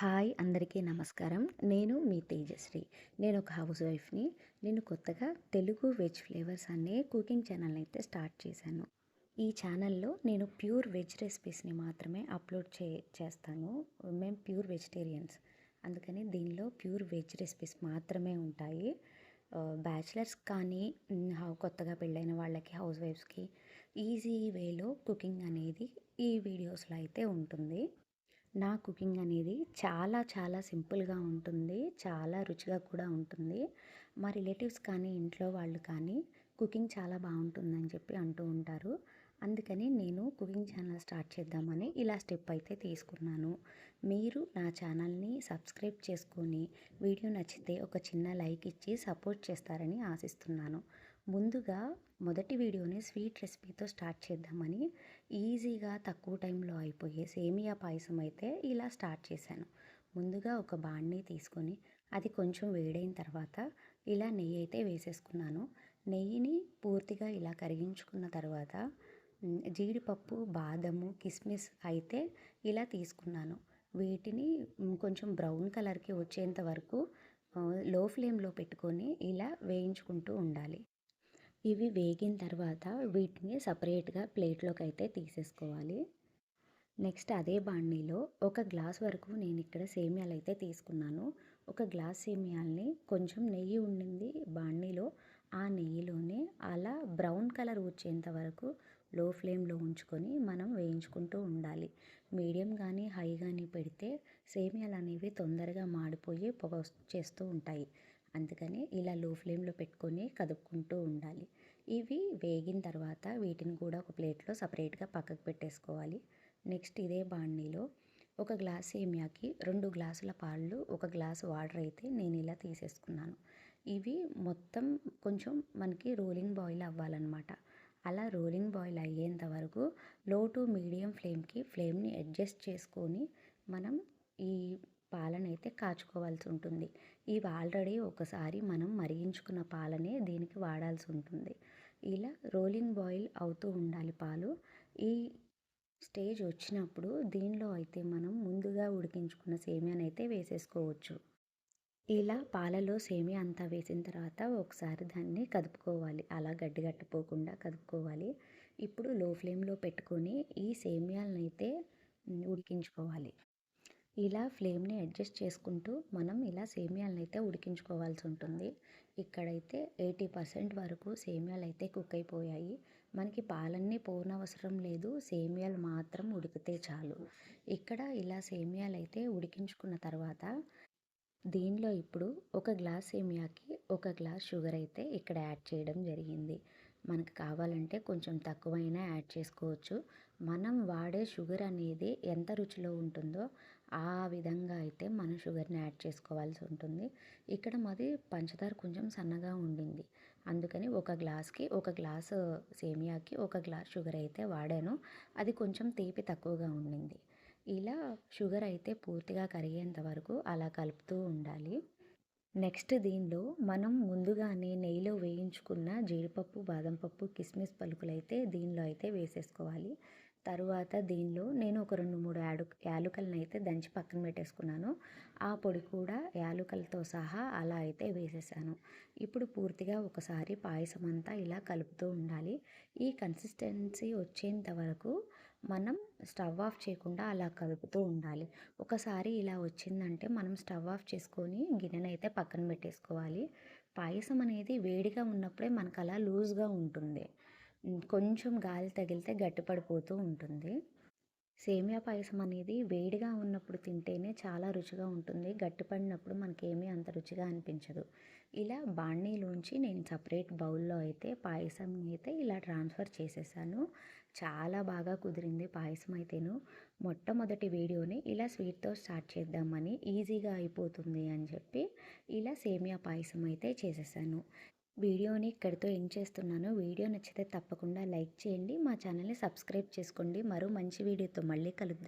Hi అందరికీ నమస్కారం. నేను మీ తేజశ్రీ. నేను ఒక హౌస్ వైఫ్ని. నేను కొత్తగా తెలుగు వెజ్ ఫ్లేవర్స్ అనే కుకింగ్ ఛానల్ అయితే స్టార్ట్ చేశాను. ఈ ఛానల్లో నేను ప్యూర్ వెజ్ రెసిపీస్ని మాత్రమే అప్లోడ్ చే చేస్తాను. మేము ప్యూర్ వెజిటేరియన్స్. అందుకని దీనిలో ప్యూర్ వెజ్ రెసిపీస్ మాత్రమే ఉంటాయి. బ్యాచిలర్స్ కానీ కొత్తగా పెళ్ళైన వాళ్ళకి హౌస్ వైఫ్స్కి ఈజీ వేలో కుకింగ్ అనేది ఈ వీడియోస్లో అయితే ఉంటుంది. నా కుకింగ్ అనేది చాలా చాలా సింపుల్గా ఉంటుంది. చాలా రుచిగా కూడా ఉంటుంది. మా రిలేటివ్స్ కానీ ఇంట్లో వాళ్ళు కానీ కుకింగ్ చాలా బాగుంటుందని చెప్పి అంటూ ఉంటారు. అందుకని నేను కుకింగ్ ఛానల్ స్టార్ట్ చేద్దామని ఇలా స్టెప్ అయితే తీసుకున్నాను. మీరు నా ఛానల్ని సబ్స్క్రైబ్ చేసుకొని వీడియో నచ్చితే ఒక చిన్న లైక్ ఇచ్చి సపోర్ట్ చేస్తారని ఆశిస్తున్నాను. ముందుగా మొదటి వీడియోని స్వీట్ రెసిపీతో స్టార్ట్ చేద్దామని ఈజీగా తక్కువ టైంలో అయిపోయే సేమియా పాయసం అయితే ఇలా స్టార్ట్ చేశాను. ముందుగా ఒక బాణీ తీసుకొని అది కొంచెం వేడైన తర్వాత ఇలా నెయ్యి అయితే వేసేసుకున్నాను. నెయ్యిని పూర్తిగా ఇలా కరిగించుకున్న తర్వాత జీడిపప్పు బాదము కిస్మిస్ అయితే ఇలా తీసుకున్నాను. వీటిని కొంచెం బ్రౌన్ కలర్కి వచ్చేంత వరకు లో ఫ్లేమ్లో పెట్టుకొని ఇలా వేయించుకుంటూ ఉండాలి. ఇవి వేగిన తర్వాత వీటిని సపరేట్గా ప్లేట్లోకి అయితే తీసేసుకోవాలి. నెక్స్ట్ అదే బాండీలో ఒక గ్లాస్ వరకు నేను ఇక్కడ సేమియాలు అయితే తీసుకున్నాను. ఒక గ్లాస్ సేమియాల్ని కొంచెం నెయ్యి ఉండింది బాండీలో ఆ నెయ్యిలోనే అలా బ్రౌన్ కలర్ వచ్చేంత వరకు లో ఫ్లేమ్లో ఉంచుకొని మనం వేయించుకుంటూ ఉండాలి. మీడియం కానీ హై కానీ పెడితే సేమియాలు అనేవి తొందరగా మాడిపోయి పొగ చేస్తూ ఉంటాయి. అందుకని ఇలా లో ఫ్లేమ్లో పెట్టుకొని కదుపుకుంటూ ఉండాలి. ఇవి వేగిన తర్వాత వీటిని కూడా ఒక ప్లేట్లో సపరేట్గా పక్కకు పెట్టేసుకోవాలి. నెక్స్ట్ ఇదే బాండీలో ఒక గ్లాస్ సేమియాకి రెండు గ్లాసుల పాలు ఒక గ్లాసు వాటర్ అయితే నేను ఇలా తీసేసుకున్నాను. ఇవి మొత్తం కొంచెం మనకి రోలింగ్ బాయిల్ అవ్వాలన్నమాట. అలా రోలింగ్ బాయిల్ అయ్యేంత వరకు లో టు మీడియం ఫ్లేమ్కి ఫ్లేమ్ని అడ్జస్ట్ చేసుకొని మనం ఈ పాలనైతే కాచుకోవాల్సి ఉంటుంది. ఇవి ఆల్రెడీ ఒకసారి మనం మరిగించుకున్న పాలనే దీనికి వాడాల్సి ఉంటుంది. ఇలా రోలింగ్ బాయిల్ అవుతూ ఉండాలి పాలు. ఈ స్టేజ్ వచ్చినప్పుడు దీనిలో అయితే మనం ముందుగా ఉడికించుకున్న సేమియాని అయితే వేసేసుకోవచ్చు. ఇలా పాలలో సేమియా అంతా వేసిన తర్వాత ఒకసారి దాన్ని కదుపుకోవాలి. అలా గడ్డి గట్టిపోకుండా కదుపుకోవాలి. ఇప్పుడు లో ఫ్లేమ్లో పెట్టుకొని ఈ సేమియాలను అయితే ఉడికించుకోవాలి. ఇలా ఫ్లేమ్ని అడ్జస్ట్ చేసుకుంటూ మనం ఇలా సేమియాలను అయితే ఉడికించుకోవాల్సి ఉంటుంది. ఇక్కడైతే ఎయిటీ పర్సెంట్ వరకు సేమియాలు అయితే కుక్ అయిపోయాయి మనకి పాలన్నీ పోనవసరం లేదు. సేమియాలు మాత్రం ఉడికితే చాలు. ఇక్కడ ఇలా సేమియాలు అయితే ఉడికించుకున్న తర్వాత దీనిలో ఇప్పుడు ఒక గ్లాస్ సేమియాకి ఒక గ్లాస్ షుగర్ అయితే ఇక్కడ యాడ్ చేయడం జరిగింది. మనకు కావాలంటే కొంచెం తక్కువైనా యాడ్ చేసుకోవచ్చు. మనం వాడే షుగర్ అనేది ఎంత రుచిలో ఉంటుందో ఆ విధంగా అయితే మనం షుగర్ని యాడ్ చేసుకోవాల్సి ఉంటుంది. ఇక్కడ మాది పంచదార కొంచెం సన్నగా ఉండింది. అందుకని ఒక గ్లాస్కి ఒక గ్లాస్ సేమియాకి ఒక గ్లాస్ షుగర్ అయితే వాడాను. అది కొంచెం తీపి తక్కువగా ఉండింది. ఇలా షుగర్ అయితే పూర్తిగా కరిగేంత వరకు అలా కలుపుతూ ఉండాలి. నెక్స్ట్ దీనిలో మనం ముందుగానే నెయ్యిలో వేయించుకున్న జీడిపప్పు బాదం పప్పు కిస్మిస్ పలుకులు అయితే దీనిలో అయితే వేసేసుకోవాలి. తరువాత దీనిలో నేను ఒక రెండు మూడు యాడు యాలుకలను అయితే దంచి పక్కన పెట్టేసుకున్నాను. ఆ పొడి కూడా యాలుకలతో సహా అలా అయితే వేసేసాను. ఇప్పుడు పూర్తిగా ఒకసారి పాయసం అంతా ఇలా కలుపుతూ ఉండాలి. ఈ కన్సిస్టెన్సీ వచ్చేంత వరకు మనం స్టవ్ ఆఫ్ చేయకుండా అలా కలుపుతూ ఉండాలి. ఒకసారి ఇలా వచ్చిందంటే మనం స్టవ్ ఆఫ్ చేసుకొని గిన్నెనైతే పక్కన పెట్టేసుకోవాలి. పాయసం అనేది వేడిగా ఉన్నప్పుడే మనకు అలా లూజ్గా ఉంటుంది. కొంచెం గాలి తగిలితే గట్టిపడిపోతూ ఉంటుంది. సేమియా పాయసం అనేది వేడిగా ఉన్నప్పుడు తింటేనే చాలా రుచిగా ఉంటుంది. గట్టిపడినప్పుడు మనకేమీ అంత రుచిగా అనిపించదు. ఇలా బాణీలోంచి నేను సపరేట్ బౌల్లో అయితే పాయసం అయితే ఇలా ట్రాన్స్ఫర్ చేసేసాను. చాలా బాగా కుదిరింది పాయసం అయితేను. మొట్టమొదటి వీడియోని ఇలా స్వీట్తో స్టార్ట్ చేద్దామని ఈజీగా అయిపోతుంది అని చెప్పి ఇలా సేమియా పాయసం అయితే చేసేసాను. వీడియోని ఇక్కడితో ఎండ్ చేస్తున్నాను. వీడియో నచ్చితే తప్పకుండా లైక్ చేయండి. మా ఛానల్ని సబ్స్క్రైబ్ చేసుకోండి. మరో మంచి వీడియోతో మళ్ళీ కలుద్దాం.